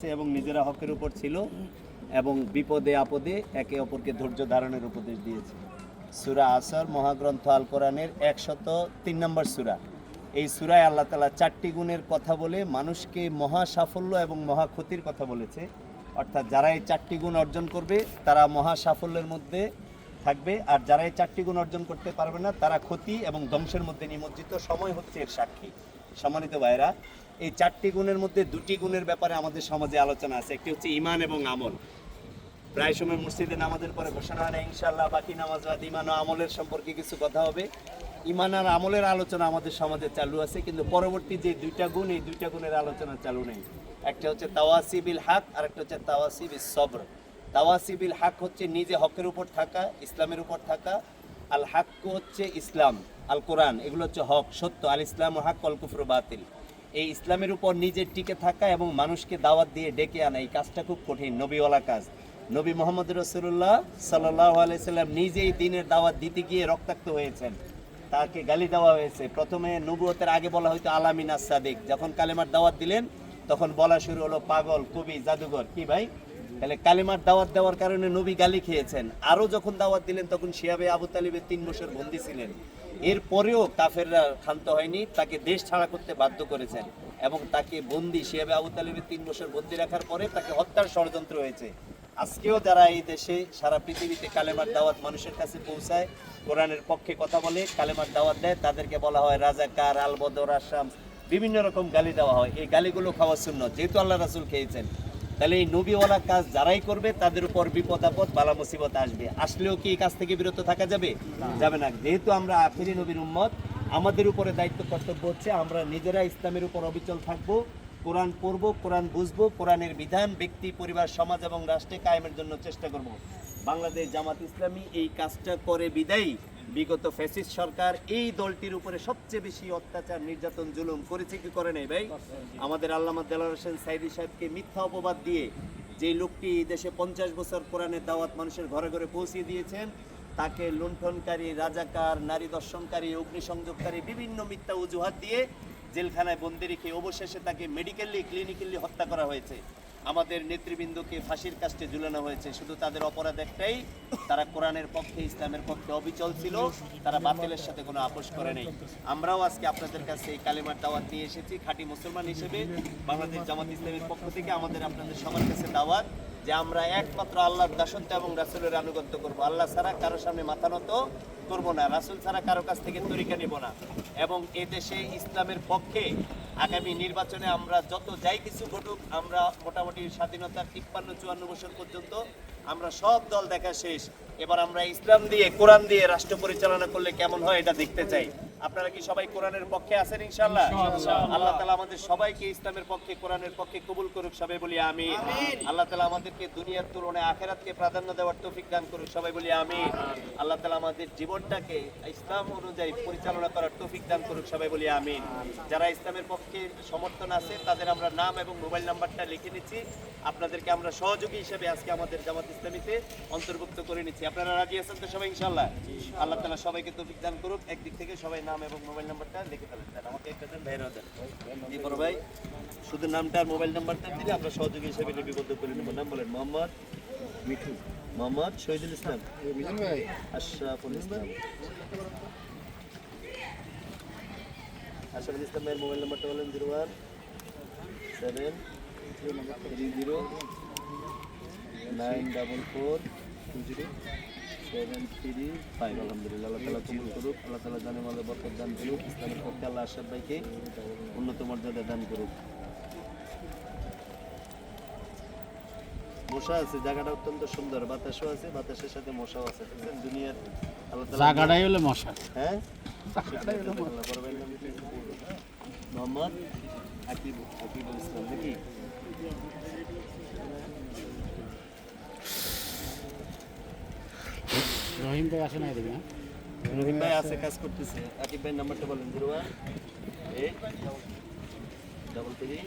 এবং নিজেরা হকের উপর ছিল এবং বিপদে আপদে একে অপরকে ধৈর্য ধারণের উপদেশ দিয়েছে। সুরা আসর মহাগ্রন্থ আল কোরআনের একশত তিন নম্বর সুরা। এই সুরায় আল্লাহ তালা চারটি গুণের কথা বলে মানুষকে মহা সাফল্য এবং মহা ক্ষতির কথা বলেছে। অর্থাৎ যারা এই চারটি গুণ অর্জন করবে, তারা মহা সাফল্যের মধ্যে থাকবে। আর যারা এই চারটি গুণ অর্জন করতে পারবে না, তারা ক্ষতি এবং ধ্বংসের মধ্যে নিমজ্জিত। সময় হচ্ছে এর সাক্ষী। সম্মানিত ভাইরা এই চারটি গুণের মধ্যে দুটি গুণের ব্যাপারে আমাদের সমাজে আলোচনা আছে। একটি হচ্ছে ইমান এবং আমল। প্রায় সময় মসজিদে নামাজের পরে ঘোষণা হয় না ইনশাল্লাহ বাকি নামাজ বাদ ইমান ও আমলের সম্পর্কে কিছু কথা হবে। ইমান আর আমলের আলোচনা আমাদের সমাজে চালু আছে, কিন্তু পরবর্তী যে দুইটা গুণ, এই দুইটা গুণের আলোচনা চালু নেই। একটা হচ্ছে তাওয়াসিবিল হাক আর একটা হচ্ছে তাওয়াসিবিল সবর। তাওয়াসিবিল হাক হচ্ছে নিজে হকের উপর থাকা, ইসলামের উপর থাকা। আল হাক হচ্ছে ইসলাম, আল কোরআন, এগুলো হচ্ছে হক, সত্য। আল ইসলাম ও হাক অল কুফর বাতিল। এই ইসলামের উপর নিজের টিকে থাকা এবং মানুষকে দাওয়াত দিয়ে ডেকে আনা এই কাজটা খুব কঠিন, নবীওয়ালা কাজ। নবী মোহাম্মদ রসুল্লাহ সাল্লাহ নিজেই দিনের দাওয়াত দিতে গিয়ে রক্তাক্ত হয়েছেন। তাকে গালি দেওয়া হয়েছে। প্রথমে নবুয়তের আগে বলা হয়তো আলামিন সাদিক যখন কালেমার দাওয়াত দিলেন, তখন বলা শুরু হলো, পাগল, কবি, জাদুঘর। কি ভাই? তাহলে কালেমার দাওয়াত দেওয়ার কারণে নবী গালি খেয়েছেন। আরও যখন দাওয়াত দিলেন, তখন শিয়াবে আবু তালিবের তিন বছর বন্দী ছিলেন। এরপরেও কাফেররা ক্ষান্ত হয়নি, তাকে দেশ ছাড়া করতে বাধ্য করেছেন এবং তাকে বন্দি, শিয়াবে আবু তালিবের তিন বছর বন্দি রাখার পরে তাকে হত্যার ষড়যন্ত্র হয়েছে। আজকেও যারা এই দেশে, সারা পৃথিবীতে কালেমার দাওয়াত মানুষের কাছে পৌঁছায়, কোরআনের পক্ষে কথা বলে, কালেমার দাওয়াত দেয়, তাদেরকে বলা হয় রাজাকার, আলবদর, আসাম, বিভিন্ন রকম গালি দেওয়া হয়। এই গালিগুলো খাওয়া শূন্য যেহেতু আল্লাহ রাসুল খেয়েছেন। তাহলে এই নবীওয়ালা কাজ যারাই করবে, তাদের উপর বিপদ আপদ, বালা মুসিবত আসবে। আসলেও কি এই কাজ থেকে বিরত থাকা যাবে? যাবে না। যেহেতু আমরা আখেরি নবীর উম্মত, আমাদের উপরে দায়িত্ব কর্তব্য হচ্ছে আমরা নিজেরা ইসলামের উপর অবিচল থাকব, কোরআন পড়ব, কোরআন বুঝব, কোরআনের বিধান ব্যক্তি, পরিবার, সমাজ এবং রাষ্ট্রে কায়েমের জন্য চেষ্টা করব। বাংলাদেশ জামাত ইসলামী এই কাজটা করে বিদায়ী। বিগত ফ্যাসিস্ট সরকার এই দলটির উপরে সবচেয়ে বেশি অত্যাচার, নির্যাতন, জুলুম করেছে কি করে নাই ভাই? আমাদের আল্লামা দেলার হোসেন সাইদি সাহেবকে মিথ্যা অপবাদ দিয়ে যে লোকটি দেশে পঞ্চাশ বছর কোরআনের দাওয়াত মানুষের ঘরে ঘরে পৌঁছে দিয়েছেন, তাকে লুণ্ঠনকারী, রাজাকার, নারী দর্শনকারী, অগ্নিসংযোগকারী, বিভিন্ন মিথ্যা অজুহাত দিয়ে জেলখানায় বন্দি রেখে অবশেষে তাকে মেডিকেলি ক্লিনিক্যালি হত্যা করা হয়েছে। আমাদের নেতৃবৃন্দকে ফাঁসির কাস্টে ঝুলানো হয়েছে। শুধু তাদের অপরাধ একটাই, তারা কোরআনের পক্ষে, ইসলামের পক্ষে অবিচল ছিল, তারা বাতিলের সাথে কোনো আপোষ করে নেই। আমরাও আজকে আপনাদের কাছে এই কালিমার দাওয়াত নিয়ে এসেছি, খাঁটি মুসলমান হিসেবে। বাংলাদেশ জামাত ইসলামের পক্ষ থেকে আমাদের আপনাদের সবার কাছে দাওয়াত যে আমরা একমাত্র আল্লাহর দাসত্ব এবং রাসুলের আনুগত্য করব। আল্লাহ ছাড়া কারও সামনে মাথা নত করব না, রাসুল ছাড়া কারও কাছ থেকে তরিকা নিব না। এবং এ দেশে ইসলামের পক্ষে আগামী নির্বাচনে আমরা যত যাই কিছু ঘটুক, আমরা মোটামুটি স্বাধীনতা তিপ্পান্ন চুয়ান্ন বছর পর্যন্ত আমরা সব দল দেখা শেষ। এবার আমরা ইসলাম দিয়ে, কোরআন দিয়ে রাষ্ট্র পরিচালনা করলে কেমন হয় এটা দেখতে চাই। আপনারা কি সবাই কোরআনের পক্ষে আছেন ইনশাআল্লাহ? আল্লাহ তালা আমাদের সবাইকে ইসলামের পক্ষে কোরআনের পক্ষে কবুল করুক সবাই বলি আমি আল্লাহ তালা আমাদেরকে দুনিয়ার তুলনায় আখেরাতকে প্রাধান্য দেওয়ার তৌফিক দান করুক সবাই বলি আমি আল্লাহ তালা আমাদের জীবনটাকে ইসলাম অনুযায়ী পরিচালনা করার তৌফিক দান করুক সবাই বলি আমি যারা ইসলামের পক্ষে সমর্থন আছে তাদের আমরা নাম এবং মোবাইল নাম্বারটা লিখে নিচ্ছি। আপনাদেরকে আমরা সহযোগী হিসেবে আজকে আমাদের জামাত ইসলামীতে অন্তর্ভুক্ত করে নিচ্ছি। আপনারা রাজি আছেন তো সবাই ইনশাল্লাহ আল্লাহ তালা সবাইকে তৌফিক দান করুক। একদিক থেকে সবাই নাম এবং মোবাইল নাম্বারটা লিখে ফেলেন দেন আমাকে একটা দেন ভাইরা দেন ভাই। শুধু নামটা আর মোবাইল নাম্বারটা দিলে আমরা সহযোগী হিসেবে লিপিবদ্ধ করে নেব। নাম বলেন মোহাম্মদ মিঠু। মোহাম্মদ শহীদুল ইসলাম। আশরাফুল ইসলাম আশরাফুল ইসলামের মোবাইল নাম্বারটা বলেন zero one seven three zero nine double four two zero. Seven three five আলহামদুলিল্লাহ আল্লাহ তালা কবুল করুক আল্লাহ তালা জানে মালে বরকত দান করুক ইসলামের পক্ষে আল্লাহ আশাদ ভাইকে উন্নত মর্যাদা দান করুক মশা আছে জায়গাটা অত্যন্ত সুন্দর বাতাসও আছে বাতাসের সাথে মশাও আছে দুনিয়ার আল্লাহ জায়গাটাই হলো মশা হ্যাঁ? মোহাম্মদ আকিব আকিবুল ইসলাম নাকি রহিম ভাই আসে না এদিকে হ্যাঁ? রহিম ভাই আছে কাজ করতেছে আকিব ভাই নাম্বারটা বলেন zero one eight double three